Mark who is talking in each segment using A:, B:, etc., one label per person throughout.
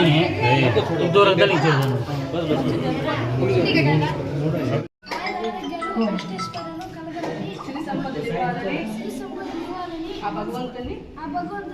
A: नहीं है। दो रख दली
B: छोड़ देना। भगवंत भगवंत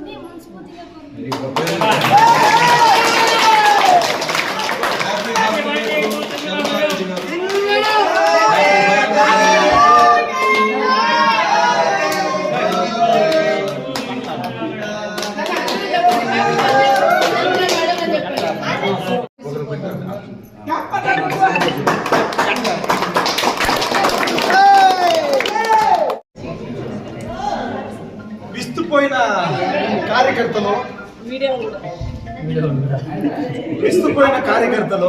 C: విస్తుపోయిన కార్యకర్తలు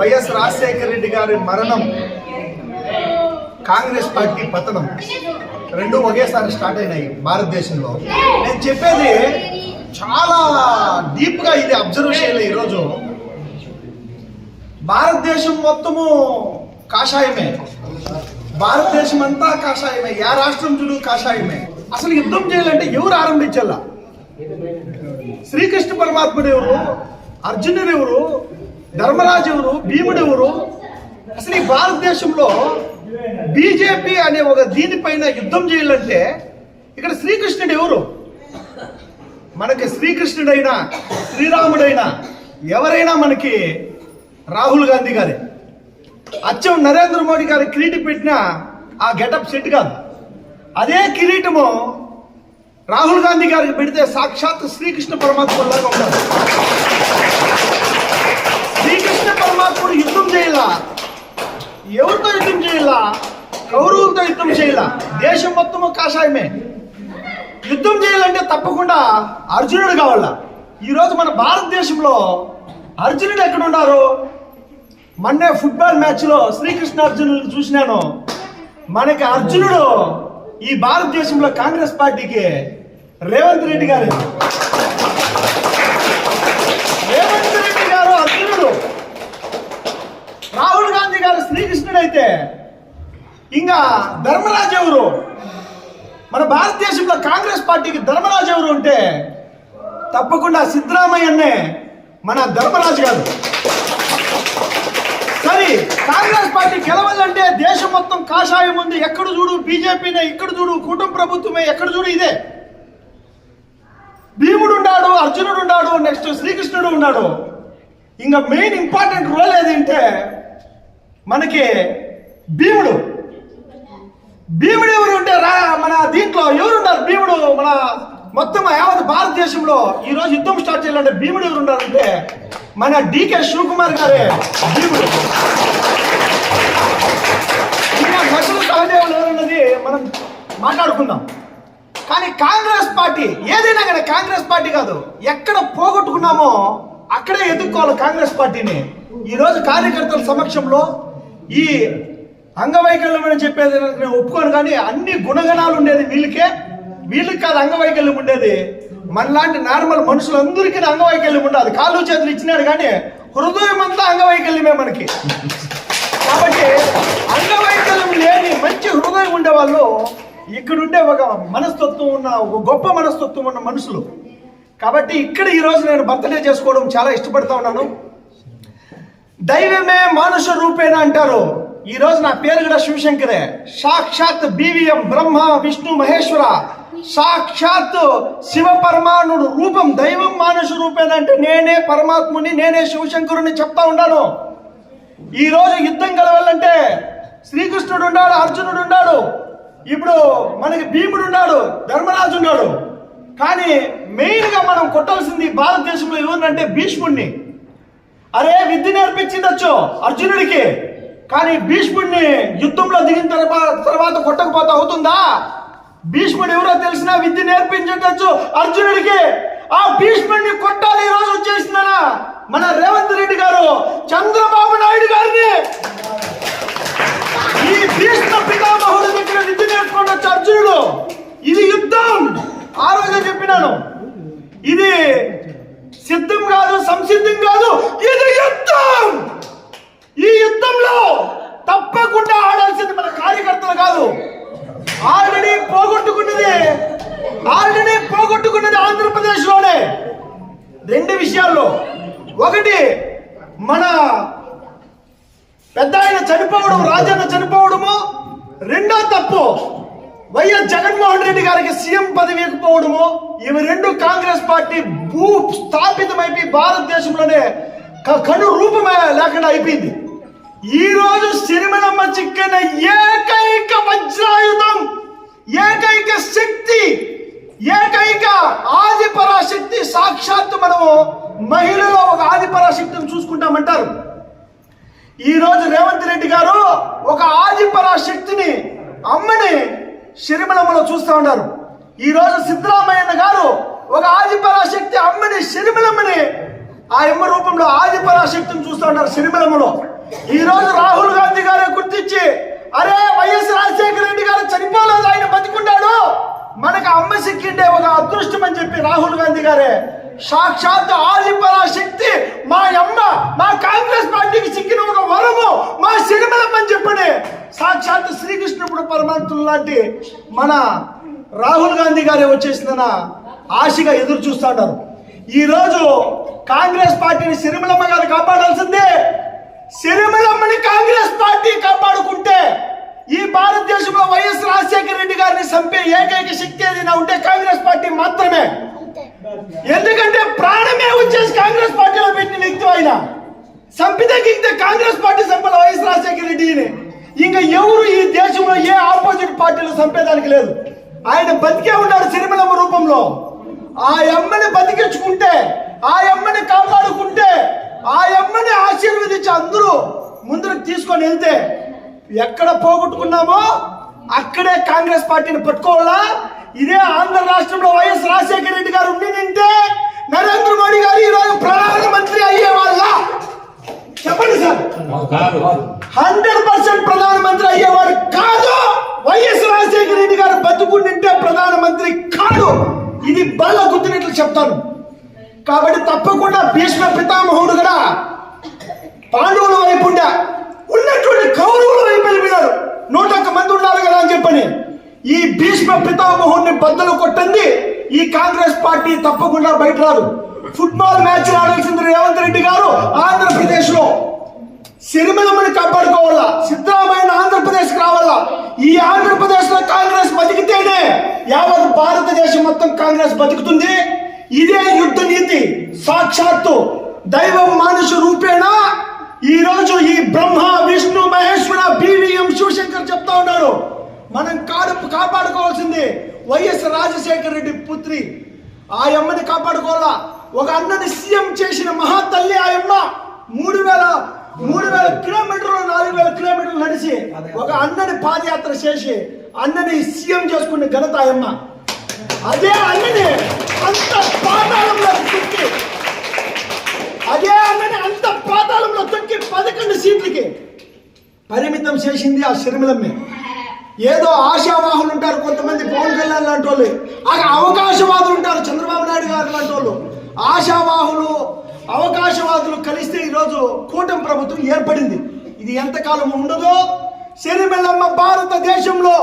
C: వైఎస్ రాజశేఖర రెడ్డి గారి మరణం కాంగ్రెస్ పార్టీ పతనం రెండు ఒకేసారి స్టార్ట్ అయినాయి భారతదేశంలో. నేను చెప్పేది చాలా డీప్గా ఇది అబ్జర్వ్ చేయాలి ఈరోజు. భారతదేశం మొత్తము కాషాయమే. భారతదేశం అంతా కాషాయమే. యా రాష్ట్రం చూడు కాషాయమే. అసలు యుద్ధం చేయాలంటే ఎవరు ఆరంభించాల? శ్రీకృష్ణ పరమాత్ముడు ఎవరు? అర్జునుడు ఎవరు? ధర్మరాజు ఎవరు? భీముడు ఎవరు? అసలు ఈ భారతదేశంలో బీజేపీ అనే ఒక దీనిపైన యుద్ధం చేయాలంటే ఇక్కడ శ్రీకృష్ణుడు ఎవరు? మనకి శ్రీకృష్ణుడైనా శ్రీరాముడైనా ఎవరైనా మనకి రాహుల్ గాంధీ గారే. అచ్చం నరేంద్ర మోడీ గారి కిరీటి పెట్టిన ఆ గెటప్ సెట్ కాదు. అదే కిరీటము రాహుల్ గాంధీ గారికి పెడితే సాక్షాత్ శ్రీకృష్ణ పరమాత్మ లాగా ఉంటారు. శ్రీకృష్ణ పరమాత్ముడు యుద్ధం చేయాలా ఎవరితో యుద్ధం చేయాలా కౌరవులతో యుద్ధం చేయాలా దేశం మొత్తము కాషాయమే. యుద్ధం చేయాలంటే తప్పకుండా అర్జునుడు కావాల. ఈరోజు మన భారతదేశంలో అర్జునుడు ఎక్కడున్నారు మొన్నే ఫుట్బాల్ మ్యాచ్లో శ్రీకృష్ణ అర్జునుడు చూసినాను. మనకి అర్జునుడు ఈ భారతదేశంలో కాంగ్రెస్ పార్టీకి రేవంత్ రెడ్డి గారు రేవంత్ రెడ్డి గారు అర్జునుడు. రాహుల్ గాంధీ గారు శ్రీకృష్ణుడు అయితే ఇంకా ధర్మరాజు ఎవరు? మన భారతదేశంలో కాంగ్రెస్ పార్టీకి ధర్మరాజు ఎవరు ఉంటే తప్పకుండా సిద్ధరామయ్యనే మన ధర్మరాజు గారు. మరి కాంగ్రెస్ పార్టీ గెలవాలంటే దేశం మొత్తం కాషాయం ఉంది. ఎక్కడ చూడు బీజేపీనే ఇక్కడ చూడు కూటమి ప్రభుత్వమే ఎక్కడ చూడు ఇదే. భీముడు ఉన్నాడు అర్జునుడు ఉన్నాడు నెక్స్ట్ శ్రీకృష్ణుడు ఉన్నాడు. ఇంకా మెయిన్ ఇంపార్టెంట్ రోల్ ఏదంటే మనకి భీముడు. భీముడు ఎవరు ఉంటే రా మన దీంట్లో ఎవరు ఉన్నారు భీముడు మన మొత్తం యావత్ భారతదేశంలో ఈ రోజు యుద్ధం స్టార్ట్ చేయాలంటే భీముడు ఎవరు ఉన్నారంటే మన డికే శివకుమార్ గారే. భీముడు. ఇంకా నటులు సహదేవులు ఎవరన్నది మనం మాట్లాడుకుందాం. కానీ కాంగ్రెస్ పార్టీ ఏదైనా కానీ కాంగ్రెస్ పార్టీ కాదు ఎక్కడ పోగొట్టుకున్నామో అక్కడే ఎదుర్కోవాలి కాంగ్రెస్ పార్టీని. ఈ రోజు కార్యకర్తల సమక్షంలో ఈ అంగవైకల్యం అని చెప్పేది నేను ఒప్పుకోను కానీ అన్ని గుణగణాలు ఉండేది వీళ్ళకే. వీళ్ళకి కాదు అంగవైకల్యం ఉండేది. మనలాంటి నార్మల్ మనుషులందరికీ అంగవైకల్యం ఉండదు. కాళ్ళు చేతులు ఇచ్చినాడు కానీ హృదయం అంతా అంగవైకల్యమే మనకి. కాబట్టి అంగవైకల్యం లేని మంచి హృదయం ఉండే వాళ్ళు ఒక మనస్తత్వం ఉన్న ఒక గొప్ప మనస్తత్వం ఉన్న మనుషులు. కాబట్టి ఇక్కడ ఈ రోజు నేను బర్త్డే చేసుకోవడం చాలా ఇష్టపడతా ఉన్నాను. దైవమే మానుష రూపేణ అంటారు. ఈరోజు నా పేరు కూడా శివశంకరే. సాక్షాత్ బీవీఎం బ్రహ్మ విష్ణు మహేశ్వర. సాక్షాత్ శివ పరమాణుడు రూపం దైవం మానుష రూపేణ అంటే నేనే పరమాత్ముని నేనే శివశంకరుని చెప్తా ఉన్నాను. ఈ రోజు యుద్ధం కలవాలంటే శ్రీకృష్ణుడు ఉన్నాడు అర్జునుడు ఉన్నాడు. ఇప్పుడు మనకి భీముడు ఉన్నాడు ధర్మరాజు ఉన్నాడు. కానీ మెయిన్గా మనం కొట్టాల్సింది భారతదేశంలో ఎవరినంటే భీష్ముడిని అరే విద్య నేర్పించిందచ్చు అర్జునుడికి. కానీ భీష్ముడిని యుద్ధంలో దిగిన తర్వాత తర్వాత కొట్టకపోతే అవుతుందా? భీష్ముడు ఎవరో తెలిసినా విద్య నేర్పించవచ్చు అర్జునుడికి ఆ భీష్ముడిని కొట్టాలి ఈ రోజు వచ్చేసిందనా మన రేవంత్ రెడ్డి గారు చంద్రబాబు నాయుడు గారిని ఈ భీష్మ పితామహుడి దగ్గర విద్య నేర్చుకోవచ్చు అర్జునుడు. ఇది యుద్ధం. ఆ రోజే చెప్పినాను. ఇది సిద్ధం కాదు సంసిద్ధం కాదు ఇది యుద్ధం. ఈ యుద్ధంలో తప్పకుండా ఆడాల్సింది మన కార్యకర్తలు కాదు. ఆల్రెడీ పోగొట్టుకున్నది. ఆల్రెడీ పోగొట్టుకున్నది ఆంధ్రప్రదేశ్లోనే రెండు విషయాల్లో. ఒకటి మన పెద్ద ఆయన చనిపోవడం రాజన్న చనిపోవడము రెండో తప్పు. వైఎస్ జగన్మోహన్ రెడ్డి గారికి సీఎం పదవి ఇవ్వకపోవడము ఇవి రెండు కాంగ్రెస్ పార్టీ భూ స్థాపితమైపోయి భారతదేశంలోనే కను రూపమే లేకుండా అయిపోయింది. ఈ రోజు సిరిమలమ్మ చిక్కిన ఏ మహిళలో ఒక ఆదిపరాశక్తిని చూసుకుంటామంటారు. ఈరోజు రేవంత్ రెడ్డి గారు ఒక ఆదిపరాశక్తిని అమ్మని శరిమలమ్మలో చూస్తూ ఉన్నారు. ఈ రోజు సిద్ధరామయ్య గారు ఒక ఆదిపరాశక్తి అమ్మని శరిమలమ్మని ఆ ఎమ్మ రూపంలో ఆదిపరాశక్తిని చూస్తూ ఉన్నారు శరిమలమ్మలో. ఈ రోజు రాహుల్ గాంధీ గారే గుర్తించి అరే వైఎస్ రాజశేఖర రెడ్డి గారు చనిపోలేదు ఆయన బతికుంటాడు. మనకు అమ్మ సిక్కిండే ఒక అదృష్టం అని చెప్పి రాహుల్ గాంధీ గారే సాక్షాత్ ఆదిపరాశక్తి మా అమ్మ మా కాంగ్రెస్ పార్టీకి చిక్కిన ఒక వరము మా సిరిమలమ్మని చెప్పండి. సాక్షాత్ శ్రీకృష్ణుడు పరమాత్ములు లాంటి మన రాహుల్ గాంధీ గారే వచ్చేసిందన్న ఆశగా ఎదురు చూస్తాడారు ఈరోజు కాంగ్రెస్ పార్టీని సిరిమలమ్మ గారు కాపాడాల్సిందే. సిరిమలమ్మని కాంగ్రెస్ పార్టీ కాపాడుకుంటే ఈ భారతదేశంలో వైఎస్ రాజశేఖర రెడ్డి గారిని చంపే ఏకైక శక్తి ఏదైనా ఉంటే కాంగ్రెస్ పార్టీ మాత్రమే. ఎందుకంటే ప్రాణమే వచ్చేసి కాంగ్రెస్ పార్టీలో పెట్టిన వ్యక్తి ఆయన. సంపితే గిగితే కాంగ్రెస్ పార్టీ చంపాలి వైఎస్ రాజశేఖర రెడ్డిని ఇంకా ఎవరు ఈ దేశంలో ఏ ఆపోజిట్ పార్టీలు సంపేదానికి లేదు. ఆయన బతికే ఉన్నాడు సిరిమలమ్మ రూపంలో. ఆ అమ్మని బతికించుకుంటే ఆ అమ్మని కాపాడుకుంటే ఆ అమ్మని ఆశీర్వదించి అందరూ ముందుకు తీసుకొని వెళ్తే ఎక్కడ పోగొట్టుకున్నామో అక్కడే కాంగ్రెస్ పార్టీని పట్టుకోవాలా? ఇదే ఆంధ్ర రాష్ట్రంలో వైఎస్ రాజశేఖర రెడ్డి గారు ఉండి నింటే నరేంద్ర మోడీ గారు ఈ రోజు ప్రధానమంత్రి అయ్యే వాళ్ళ. చెప్పండి సార్. హండ్రెడ్ పర్సెంట్ ప్రధానమంత్రి అయ్యేవాడు కాదు. వైఎస్ రాజశేఖర రెడ్డి గారు బతుకుండింటే ప్రధానమంత్రి కాదు. ఇది బల్ల గుర్తున్నట్లు చెప్తాను. కాబట్టి తప్పకుండా భీష్మ పితామహుడు కూడా పాండవుల వైపు ఉండే ఉన్నటువంటి కౌరవుల వైపు వెళ్ళిపోయినారు. నూట ఒక్క మంది ఉన్నారు కదా అని చెప్పని. ఈ భీష్మ పితామహుడిని బద్దలు కొట్టింది ఈ కాంగ్రెస్ పార్టీ తప్పకుండా బయట రాదు ఫుట్బాల్ మ్యాచ్ ఆడాల్సింది రేవంత్ రెడ్డి గారు ఆంధ్రప్రదేశ్లో సిరిమలమ్మని కాపాడుకోవాలా? సిద్ధరామయ్య ఆంధ్రప్రదేశ్ రావాలా? ఈ ఆంధ్రప్రదేశ్లో కాంగ్రెస్ బతికితేనే యావత్ భారతదేశం మొత్తం కాంగ్రెస్ బతుకుతుంది. ఇదే యుద్ధ నీతి. సాక్షాత్తు దైవం మానుష రూపేణ. ఈ రోజు ఈ బ్రహ్మ విష్ణు మహేశ్వర బీవీఎం శివశంకర్ చెప్తా ఉన్నారు. మనం కాడు కాపాడుకోవాల్సింది వైఎస్ రాజశేఖర రెడ్డి పుత్రి. ఆ అమ్మని కాపాడుకోవాలా? ఒక అన్నని సీఎం చేసిన మహాతల్లి ఆ అమ్మ మూడు వేల మూడు వేల కిలోమీటర్లు నాలుగు వేల కిలోమీటర్లు నడిచి ఒక అన్నని పాదయాత్ర చేసి అన్నని సీఎం చేసుకునే ఘనత ఆయమ్మ అదే అన్నని అంత పాతాళంలో తొక్కి అదే అన్నని అంత పాతాళంలో తొక్కి పదకొండు సీట్లకి పరిమితం చేసింది ఆ షర్మిలమ్మే ఏదో ఆశావాహులు ఉంటారు కొంతమంది పవన్ కళ్యాణ్ లాంటి వాళ్ళు. అవకాశవాదులు ఉంటారు చంద్రబాబు నాయుడు గారు లాంటి వాళ్ళు. ఆశావాహులు అవకాశవాదులు కలిస్తే ఈరోజు కూటమి ప్రభుత్వం ఏర్పడింది. ఇది ఎంతకాలం ఉండదో శనిమెల్లమ్మ భారతదేశంలో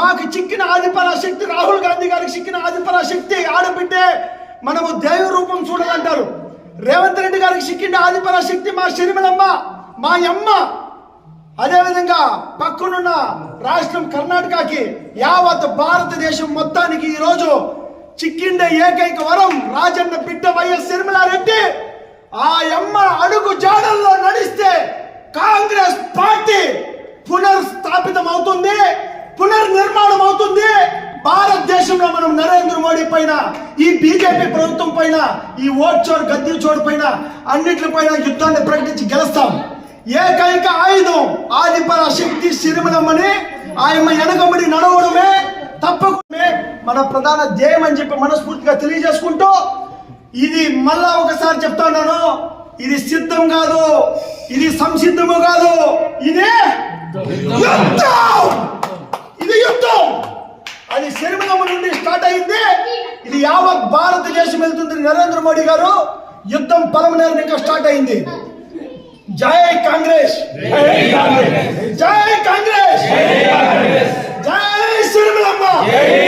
C: మాకు చిక్కిన ఆదిపరా శక్తి రాహుల్ గాంధీ గారికి చిక్కిన ఆదిపరా శక్తి ఆడబిడ్డే మనము దైవ రూపం చూడాలంటారు. రేవంత్ రెడ్డి గారికి చిక్కిన ఆదిపరా శక్తి మా శనిమెల్లమ్మ మా అమ్మ అదేవిధంగా పక్కనున్న రాష్ట్రం కర్ణాటకకి యావత్ భారతదేశం మొత్తానికి ఈరోజు చిక్కిండే ఏకైక వరం రాజన్న బిడ్డ వైఎస్ శర్మిలారెడ్డి. ఆ ఎమ్మ అడుగు జాడల్లో నడిస్తే కాంగ్రెస్ పార్టీ పునర్స్థాపితం అవుతుంది పునర్నిర్మాణం అవుతుంది భారతదేశంలో మనం నరేంద్ర మోడీ పైన ఈ బీజేపీ ప్రభుత్వం పైన ఈ ఓట్ చోరు గద్దె చోరు పైన అన్నిటిపైన యుద్ధాన్ని ప్రకటించి గెలుస్తాం. ఏకైక ఆయుధం ఆదిపర శక్తి సిరిమలమ్మని ఆయన వెనకబడి నడవడమే తప్పకుండా మన ప్రధాన ధ్యేయం అని చెప్పి మనస్ఫూర్తిగా తెలియజేసుకుంటూ ఇది మళ్ళా ఒకసారి చెప్తాను ఇది సిద్ధం కాదు ఇది సంసిద్ధము కాదు. Yeah.